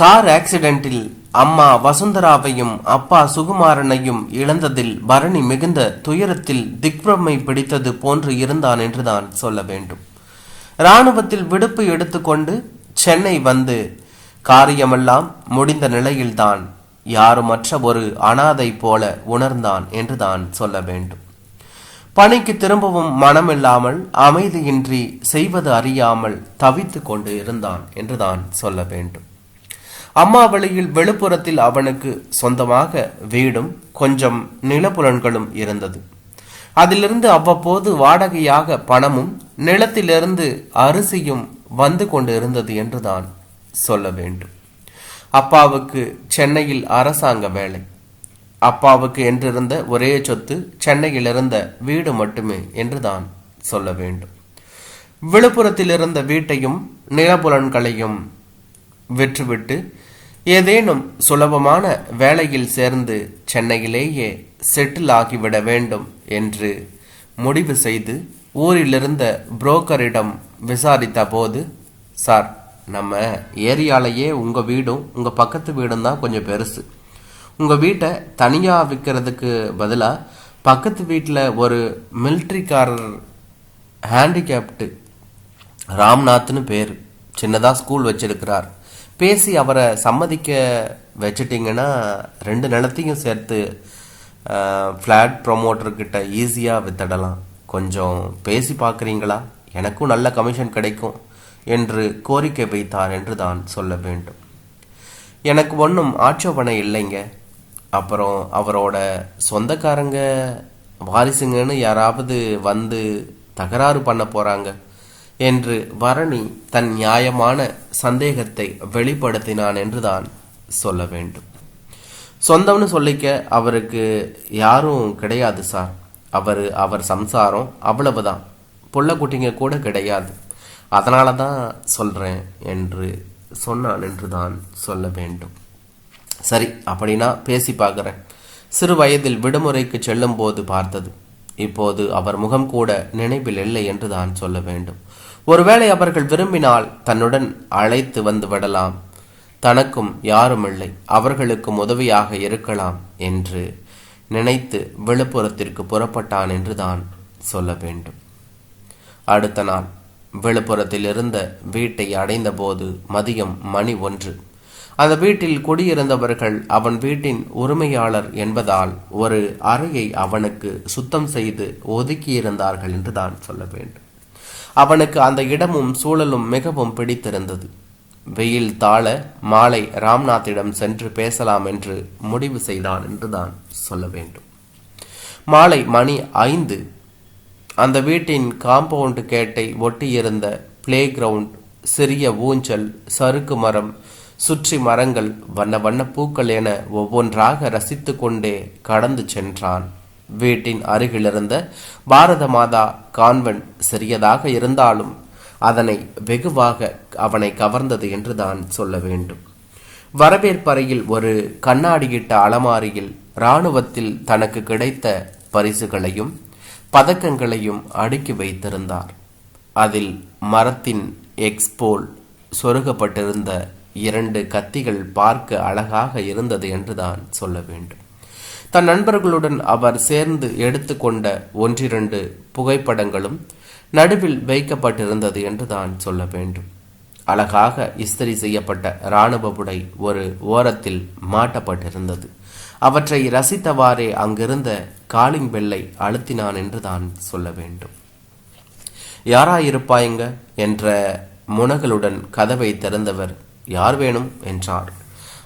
Car ஆக்சிடென்ட்டில் அம்மா வசுந்தராவையும் அப்பா சுகுமாரனையும் இழந்ததில் பரணி மிகுந்த துயரத்தில் திக்பிரமை பிடித்தது போன்று இருந்தான் என்றுதான் சொல்ல வேண்டும். இராணுவத்தில் விடுப்பு எடுத்துக்கொண்டு சென்னை வந்து காரியமெல்லாம் முடிந்த நிலையில்தான் யாருமற்ற ஒரு அனாதை போல உணர்ந்தான் என்றுதான் சொல்ல வேண்டும். பணிக்கு திரும்பவும் மனமில்லாமல் அமைதியின்றி செய்வது அறியாமல் தவித்து கொண்டு இருந்தான் என்றுதான் சொல்ல வேண்டும். அம்மா வழியில் வெளிப்புறத்தில் அவனுக்கு சொந்தமாக வீடும் கொஞ்சம் நிலப்புலன்களும் இருந்தது. அதிலிருந்து அவ்வப்போது வாடகையாக பணமும் நிலத்திலிருந்து அரிசியும் வந்து கொண்டு இருந்தது என்றுதான் சொல்ல வேண்டும். அப்பாவுக்கு சென்னையில் அரசாங்க வேலை. அப்பாவுக்கு என்றிருந்த ஒரே சொத்து சென்னையில் இருந்த வீடு மட்டுமே என்றுதான் சொல்ல வேண்டும். விழுப்புரத்தில் இருந்த வீட்டையும் நிலப்புலன்களையும் விற்றுவிட்டு ஏதேனும் சுலபமான வேலையில் சேர்ந்து சென்னையிலேயே செட்டில் ஆகிவிட வேண்டும் என்று முடிவு செய்து ஊரிலிருந்த புரோக்கரிடம் விசாரித்த போது சார் நம்ம ஏரியாலேயே உங்கள் வீடும் உங்கள் பக்கத்து வீடும் தான் கொஞ்சம் பெருசு. உங்கள் வீட்டை தனியாக விற்கிறதுக்கு பதிலாக பக்கத்து வீட்டில் ஒரு மிலிட்ரிக்காரர் ஹேண்டிகேப்டு ராம்நாத்னு பேர். சின்னதாக ஸ்கூல் வச்சிருக்கிறார். பேசி அவரை சம்மதிக்க வச்சிட்டிங்கன்னா ரெண்டு நிலத்தையும் சேர்த்து ஃப்ளாட் ப்ரொமோட்டர்கிட்ட ஈஸியாக வித்தடலாம். கொஞ்சம் பேசி பார்க்குறீங்களா? எனக்கும் நல்ல கமிஷன் கிடைக்கும் என்று கோரிக்கை வைத்தார் என்று தான் சொல்ல வேண்டும். எனக்கு ஒன்றும் ஆட்சேபனை இல்லைங்க. அப்புறம் அவரோட சொந்தக்காரங்க வாரிசுங்கன்னு யாராவது வந்து தகராறு பண்ண போகிறாங்க என்று பரணி தன் நியாயமான சந்தேகத்தை வெளிப்படுத்தினான் என்றுதான் சொல்ல வேண்டும். சொந்தம்னு சொல்லிக்க அவருக்கு யாரும் கிடையாது சார். அவர் அவர் சம்சாரம் அவ்வளவுதான். புள்ள குட்டிங்க கூட கிடையாது. அதனால தான் சொல்கிறேன் என்று சொன்னான் என்று தான் சொல்ல வேண்டும். சரி அப்படின்னா பேசி பார்க்குறேன். சிறு வயதில் விடுமுறைக்கு செல்லும் போது பார்த்தது. இப்போது அவர் முகம் கூட நினைவில் இல்லை என்று தான் சொல்ல வேண்டும். ஒருவேளை அவர்கள் விரும்பினால் தன்னுடன் அழைத்து வந்து விடலாம். தனக்கும் யாரும் இல்லை. அவர்களுக்கும் உதவியாக இருக்கலாம் என்று நினைத்து விழுப்புரத்திற்கு புறப்பட்டான் என்று தான் சொல்ல வேண்டும். அடுத்த நாள் விழுப்புரத்தில் இருந்த வீட்டை அடைந்தபோது மதியம் மணி ஒன்று. அந்த வீட்டில் குடியிருந்தவர்கள் அவன் வீட்டின் உரிமையாளர் என்பதால் ஒரு அறையை அவனுக்கு சுத்தம் செய்து ஒதுக்கியிருந்தார்கள் என்று தான் சொல்ல வேண்டும். அவனுக்கு அந்த இடமும் சூழலும் மிகவும் பிடித்திருந்தது. வெயில் தாழ மாலை ராம்நாத்திடம் சென்று பேசலாம் என்று முடிவு செய்தான் என்றுதான் சொல்ல வேண்டும். மாலை மணி ஐந்து. அந்த வீட்டின் காம்பவுண்ட் கேட்டை ஒட்டியிருந்த பிளே கிரவுண்ட் சிறிய ஊஞ்சல் சறுக்கு மரம் சுற்றி மரங்கள் வண்ண வண்ண பூக்கள் என ஒவ்வொன்றாக ரசித்து கொண்டே கடந்து சென்றான். வீட்டின் அருகிலிருந்த பாரத மாதா கான்வென்ட் சிறியதாக இருந்தாலும் அதனை வெகுவாக அவனை கவர்ந்தது என்று தான் சொல்ல வேண்டும். வரவேற்பறையில் ஒரு கண்ணாடியிட்ட அலமாரியில் இராணுவத்தில் தனக்கு கிடைத்த பரிசுகளையும் பதக்கங்களையும் அடுக்கி வைத்திருந்தார். அதில் மரத்தின் எக்ஸ்போல் சொருகப்பட்டிருந்த இரண்டு கத்திகள் பார்க்க அழகாக இருந்தது என்றுதான் சொல்ல வேண்டும். தன் நண்பர்களுடன் அவர் சேர்ந்து எடுத்துக்கொண்ட ஒன்றிரண்டு புகைப்படங்களும் நடுவில் வைக்கப்பட்டிருந்தது என்று தான் சொல்ல வேண்டும். அழகாக இஸ்திரி செய்யப்பட்ட இராணுவ உடை ஒரு ஓரத்தில் மாட்டப்பட்டிருந்தது. அவற்றை ரசித்தவாறே அங்கிருந்த காலிங் பெல்லை அழுத்தினான் என்று தான் சொல்ல வேண்டும். யாராயிருப்பாய்ங்க? என்ற முனகளுடன் கதவை திறந்தவர் யார் வேணும்? என்றார்.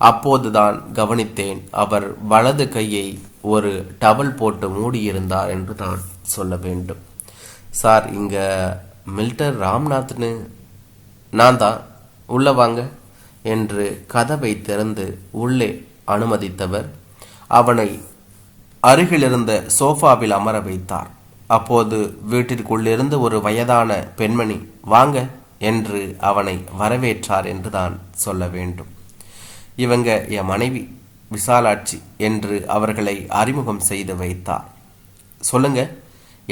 அப்போதுதான் கவனித்தேன் அவர் வலது கையை ஒரு டவல் போட்டு மூடியிருந்தார் என்று தான் சொல்ல வேண்டும். சார் இங்க மில்டர் ராம்நாத்னு நான் தான். உள்ள வாங்க என்று கதவை திறந்து உள்ளே அனுமதித்தவர் அவனை அருகிலிருந்த சோஃபாவில் அமர வைத்தார். அப்போது வீட்டிற்குள்ளிருந்து ஒரு வயதான பெண்மணி வாங்க என்று அவனை வரவேற்றார் என்றுதான் சொல்ல வேண்டும். இவங்க என் மனைவி விசாலாட்சி என்று அவர்களை அறிமுகம் செய்து வைத்தார். சொல்லுங்க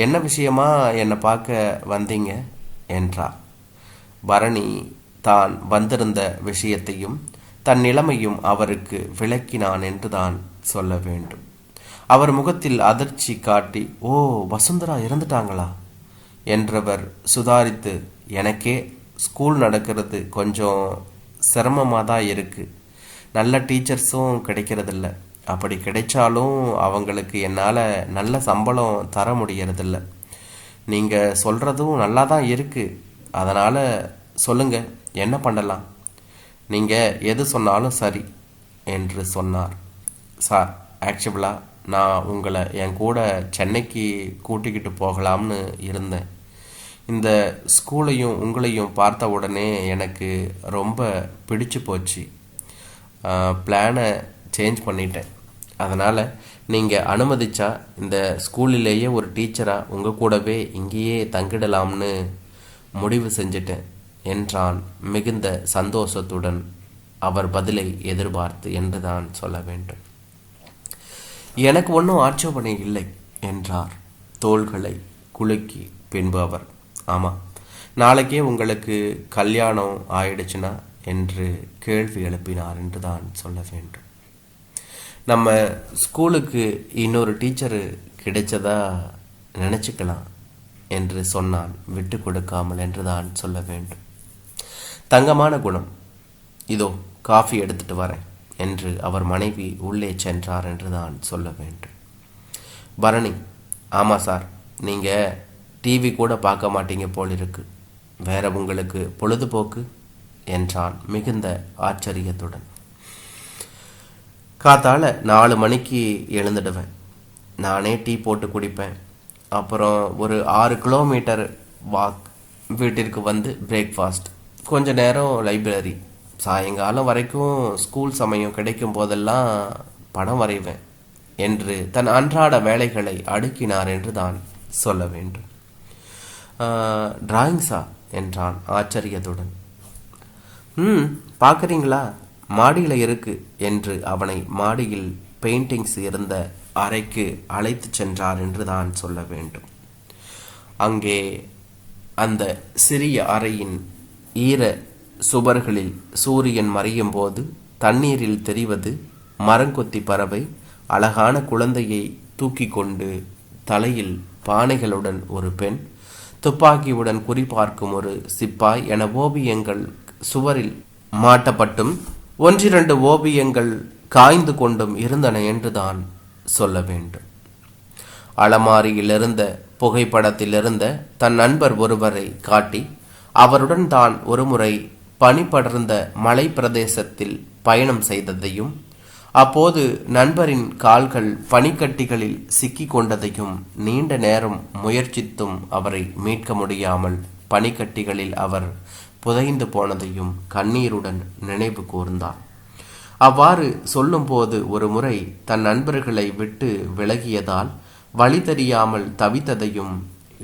என்ன விஷயமா என்னை பார்க்க வந்தீங்க? என்றார். பரணி தான் வந்திருந்த விஷயத்தையும் தன் நிலைமையும் அவருக்கு விளக்கினான் என்றுதான் சொல்ல வேண்டும். அவர் முகத்தில் அதிர்ச்சி காட்டி ஓ வசுந்தரா இறந்துட்டாங்களா? என்றவர் சுதாரித்து எனக்கே ஸ்கூல் நடக்கிறது கொஞ்சம் சிரமமாக தான் இருக்குது நல்ல டீச்சர்ஸும் கிடைக்கிறதில்ல. அப்படி கிடைச்சாலும் அவங்களுக்கு என்னால் நல்ல சம்பளம் தர முடியறதில்ல. நீங்கள் சொல்கிறதும் நல்லா தான் இருக்குது அதனால் சொல்லுங்கள் என்ன பண்ணலாம்? நீங்கள் எது சொன்னாலும் சரி என்று சொன்னார். சார் ஆக்சுவலாக நான் உங்களை என் கூட சென்னைக்கு கூட்டிக்கிட்டு போகலாம்னு இருந்தேன். இந்த ஸ்கூலையும் உங்களையும் பார்த்த உடனே எனக்கு ரொம்ப பிடிச்சு போச்சு. பிளானை சேஞ்ச் பண்ணிட்டேன். அதனால் நீங்கள் அனுமதிச்சா இந்த ஸ்கூலிலேயே ஒரு டீச்சராக உங்கள் கூடவே இங்கேயே தங்கிடலாம்னு முடிவு செஞ்சிட்டேன் என்றான் மிகுந்த சந்தோஷத்துடன் அவர் பதிலை எதிர்பார்த்து என்று தான் சொல்ல வேண்டும். எனக்கு ஒன்றும் ஆட்சேபனை இல்லை என்றார். தோள்களை குலுக்கி பின்பு அவர். ஆமாம் நாளைக்கே உங்களுக்கு கல்யாணம் ஆயிடுச்சுன்னா என்று கேள்வி எழுப்பினார் என்று தான் சொல்ல வேண்டும். நம்ம ஸ்கூலுக்கு இன்னொரு டீச்சரு கிடைச்சதா நினச்சிக்கலாம் என்று சொன்னான் விட்டு கொடுக்காமல் என்று தான் சொல்ல வேண்டும். தங்கமான குணம். இதோ காஃபி எடுத்துட்டு வரேன் என்று அவர் மனைவி உள்ளே சென்றார் என்று தான் சொல்ல வேண்டும். பரணி ஆமாம் சார் நீங்கள் டிவி கூட பார்க்க மாட்டீங்க போல் இருக்கு வேற உங்களுக்கு பொழுதுபோக்கு? என்றான் மிகுந்த ஆச்சரியத்துடன். காத்தால நாலு மணிக்கு எழுந்துடுவேன். நானே டீ போட்டு குடிப்பேன். அப்புறம் ஒரு ஆறு கிலோமீட்டர் வாக் வீட்டிற்கு வந்து பிரேக்ஃபாஸ்ட் கொஞ்ச நேரம் லைப்ரரி சாயங்காலம் வரைக்கும் ஸ்கூல் சமயம் கிடைக்கும் போதெல்லாம் படம் வரைவேன் என்று தன் அன்றாட வேலைகளை அடுக்கினார் என்று தான் சொல்ல வேண்டும். டிராயிங்ஸா என்றான் ஆச்சரியத்துடன். ம். பார்க்குறீங்களா? மாடியில் இருக்கு என்று அவனை மாடியில் பெயிண்டிங்ஸ் இருந்த அறைக்கு அழைத்து சென்றார் என்று தான் சொல்ல வேண்டும். அங்கே அந்த சிறிய அறையின் ஈர சுவர்களில் சூரியன் மறையும் போது தண்ணீரில் தெரிவது மரங்கொத்தி பறவை அழகான குழந்தையை தூக்கி கொண்டு தலையில் பானைகளுடன் ஒரு பெண் துப்பாக்கியுடன் குறிபார்க்கும் ஒரு சிப்பாய் என ஓவியங்கள் சுவரில் மாட்டப்பட்டும் ஒன்றிரண்டு ஓவியங்கள் காய்ந்து கொண்டும் இருந்தன என்றுதான் சொல்ல வேண்டும். அலமாரியில் இருந்த புகைப்படத்திலிருந்த தன் நண்பர் ஒருவரை காட்டி அவருடன் தான் ஒருமுறை பனி படர்ந்த மலை பிரதேசத்தில் பயணம் செய்ததையும் அப்போது நண்பரின் கால்கள் பனிக்கட்டிகளில் சிக்கி கொண்டதையும் நீண்ட நேரம் முயற்சித்தும் அவரை மீட்க முடியாமல் பனிக்கட்டிகளில் அவர் புதைந்து போனதையும் கண்ணீருடன் நினைவு கூர்ந்தார். அவ்வாறு சொல்லும்போது ஒரு முறை தன் நண்பர்களை விட்டு விலகியதால் வழி தெரியாமல் தவித்ததையும்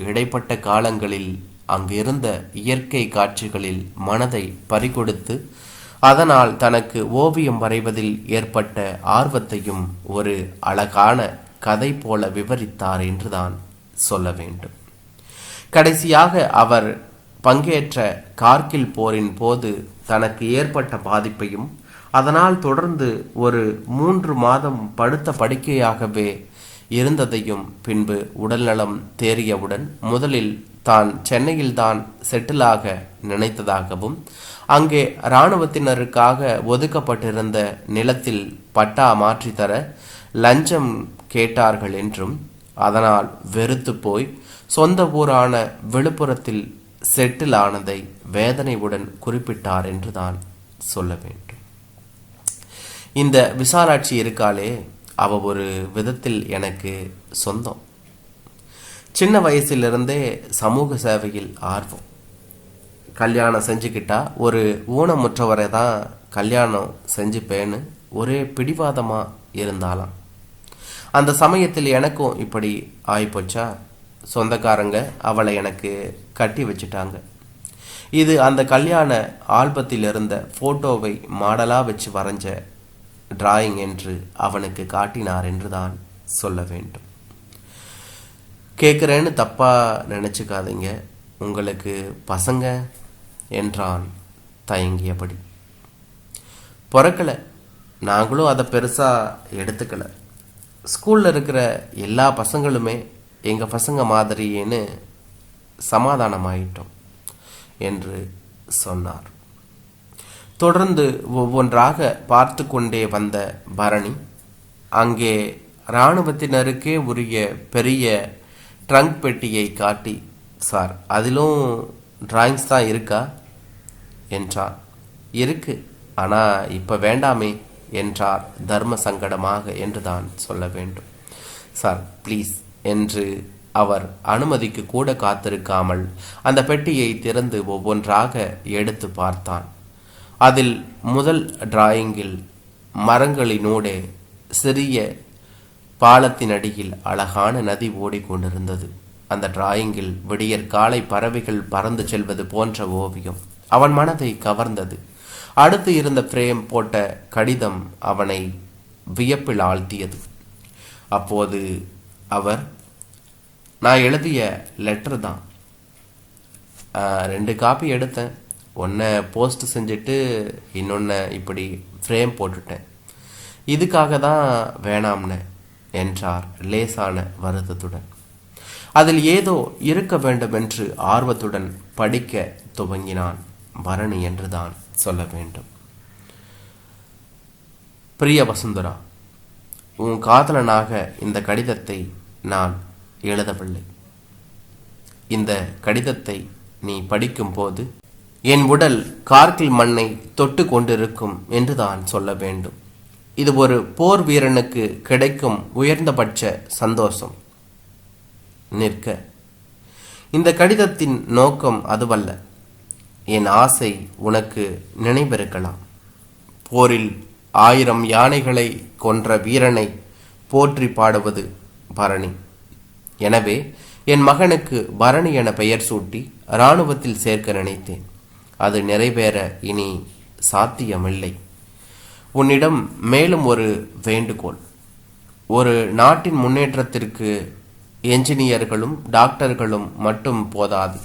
இடைப்பட்ட காலங்களில் அங்கிருந்த இயற்கை காட்சிகளில் மனதை பறிகொடுத்து அதனால் தனக்கு ஓவியம் வரைவதில் ஏற்பட்ட ஆர்வத்தையும் ஒரு அழகான கதை போல விவரித்தார் என்றுதான் சொல்ல வேண்டும். கடைசியாக அவர் பங்கேற்ற கார்கில் போரின் போது தனக்கு ஏற்பட்ட பாதிப்பையும் அதனால் தொடர்ந்து ஒரு மூன்று மாதம் படுத்த படுக்கையாகவே இருந்ததையும் பின்பு உடல்நலம் தேறியவுடன் முதலில் தான் சென்னையில்தான் செட்டிலாக நினைத்ததாகவும் அங்கே இராணுவத்தினருக்காக ஒதுக்கப்பட்டிருந்த நிலத்தில் பட்டா மாற்றித்தர லஞ்சம் கேட்டார்கள் என்றும் அதனால் வெறுத்து போய் சொந்த ஊரான விழுப்புரத்தில் செட்டில் ஆனதை வேதனையுடன் குறிப்பிட்டார் என்றுதான் சொல்ல வேண்டும். இந்த விசாலாட்சி இருக்காளே அவ ஒரு விதத்தில் எனக்கு சொந்தம். சின்ன வயசிலிருந்தே சமூக சேவையில் ஆர்வம். கல்யாணம் செஞ்சுக்கிட்டா ஒரு ஊனமுற்றவரை தான் கல்யாணம் செஞ்சுப்பேன்னு ஒரே பிடிவாதமாக இருந்தாலாம் அந்த சமயத்தில் எனக்கும் இப்படி ஆயிப்போச்சா? சொந்தக்காரங்க அவளை எனக்கு கட்டி வச்சுட்டாங்க. இது அந்த கல்யாண ஆல்பத்தில் இருந்த ஃபோட்டோவை மாடலாக வச்சு வரைஞ்ச டிராயிங் என்று அவனுக்கு காட்டினார் என்று தான் சொல்ல வேண்டும். கேட்குறேன்னு தப்பாக நினச்சிக்காதீங்க. உங்களுக்கு பசங்க என்றான் தயங்கியபடி. பிறக்கலை. நாங்களும் அதை பெருசாக எடுத்துக்கல. ஸ்கூலில் இருக்கிற எல்லா பசங்களுமே எங்கள் பசங்க மாதிரியேன்னு சமாதானமாயிட்டோம் என்று சொன்னார். தொடர்ந்து ஒவ்வொன்றாக பார்த்து கொண்டே வந்த பரணி அங்கே இராணுவத்தினருக்கே உரிய பெரிய ட்ரங்க் பெட்டியை காட்டி சார் அதிலும் டிராயிங்ஸ் தான் இருக்கா? என்றார். இருக்கு ஆனால் இப்போ வேண்டாமே என்றார் தர்ம சங்கடமாக என்று தான் சொல்ல வேண்டும். சார் ப்ளீஸ் என்று அவர் அனுமதிக்கு கூட காத்திருக்காமல் அந்த பெட்டியை திறந்து ஒவ்வொன்றாக எடுத்து பார்த்தான். அதில் முதல் டிராயிங்கில் மரங்களினூடே சிறிய பாலத்தின் அடியில் அழகான நதி ஓடிக்கொண்டிருந்தது. அந்த டிராயிங்கில் விடியற் காலை பறவைகள் பறந்து செல்வது போன்ற ஓவியம் அவன் மனதை கவர்ந்தது. அடுத்து இருந்த பிரேம் போட்ட கடிதம் அவனை வியப்பில் ஆழ்த்தியது. அப்போது அவர் நான் எழுதிய லெட்டர் தான். ரெண்டு காப்பி எடுத்தேன். ஒன்றை போஸ்ட் செஞ்சுட்டு இன்னொன்று இப்படி ஃப்ரேம் போட்டுட்டேன். இதுக்காக தான் வேணாம்னு என்றார் லேசான வருத்தத்துடன். அதில் ஏதோ இருக்க வேண்டும் என்று ஆர்வத்துடன் படிக்க துவங்கினான் பரணி என்றுதான் சொல்ல வேண்டும். பிரிய வசுந்தரா உன் காதலனாக இந்த கடிதத்தை நான் எழுதவில்லை. இந்த கடிதத்தை நீ படிக்கும்போது என் உடல் கார்கில் மண்ணை தொட்டு கொண்டிருக்கும் என்று தான் சொல்ல வேண்டும். இது ஒரு போர் வீரனுக்கு கிடைக்கும் உயர்ந்தபட்ச சந்தோஷம். நிற்க. இந்த கடிதத்தின் நோக்கம் அதுவல்ல. என் ஆசை உனக்கு நினைவிருக்கலாம். போரில் ஆயிரம் யானைகளை கொன்ற வீரனை போற்றி பாடுவது பரணி. எனவே என் மகனுக்கு பரணி என பெயர் சூட்டி இராணுவத்தில் சேர்க்க நினைத்தேன். அது நிறைவேற இனி சாத்தியமில்லை. உன்னிடம் மேலும் ஒரு வேண்டுகோள். ஒரு நாட்டின் முன்னேற்றத்திற்கு என்ஜினியர்களும் டாக்டர்களும் மட்டும் போதாது.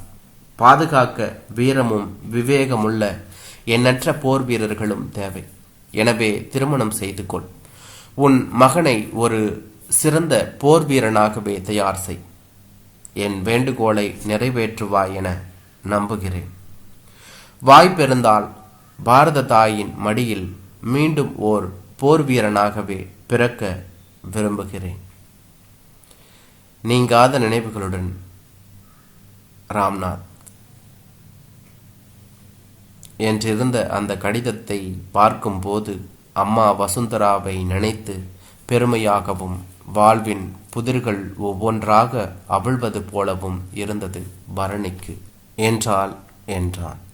பாதுகாக்க வீரமும் விவேகமுள்ள எண்ணற்ற போர் வீரர்களும் தேவை. எனவே திருமணம் செய்து கொள் உன் மகனை ஒரு சிறந்த போர் வீரனாகவே தயார் செய். என் வேண்டுகோளை நிறைவேற்றுவாய் என நம்புகிறேன். வாய்ப்பிருந்தால் பாரத தாயின் மடியில் மீண்டும் ஓர் போர் வீரனாகவே பிறக்க விரும்புகிறேன். நீங்காத நினைவுகளுடன் ராம்நாத். என்றிருந்த அந்த கடிதத்தை பார்க்கும்போது அம்மா வசுந்தராவை நினைத்து பெருமையாகவும் வாழ்வின் புதிர்கள் ஒவ்வொன்றாக அவிழ்வது போலவும் இருந்தது பரணிக்கு. என்றால் என்றான்.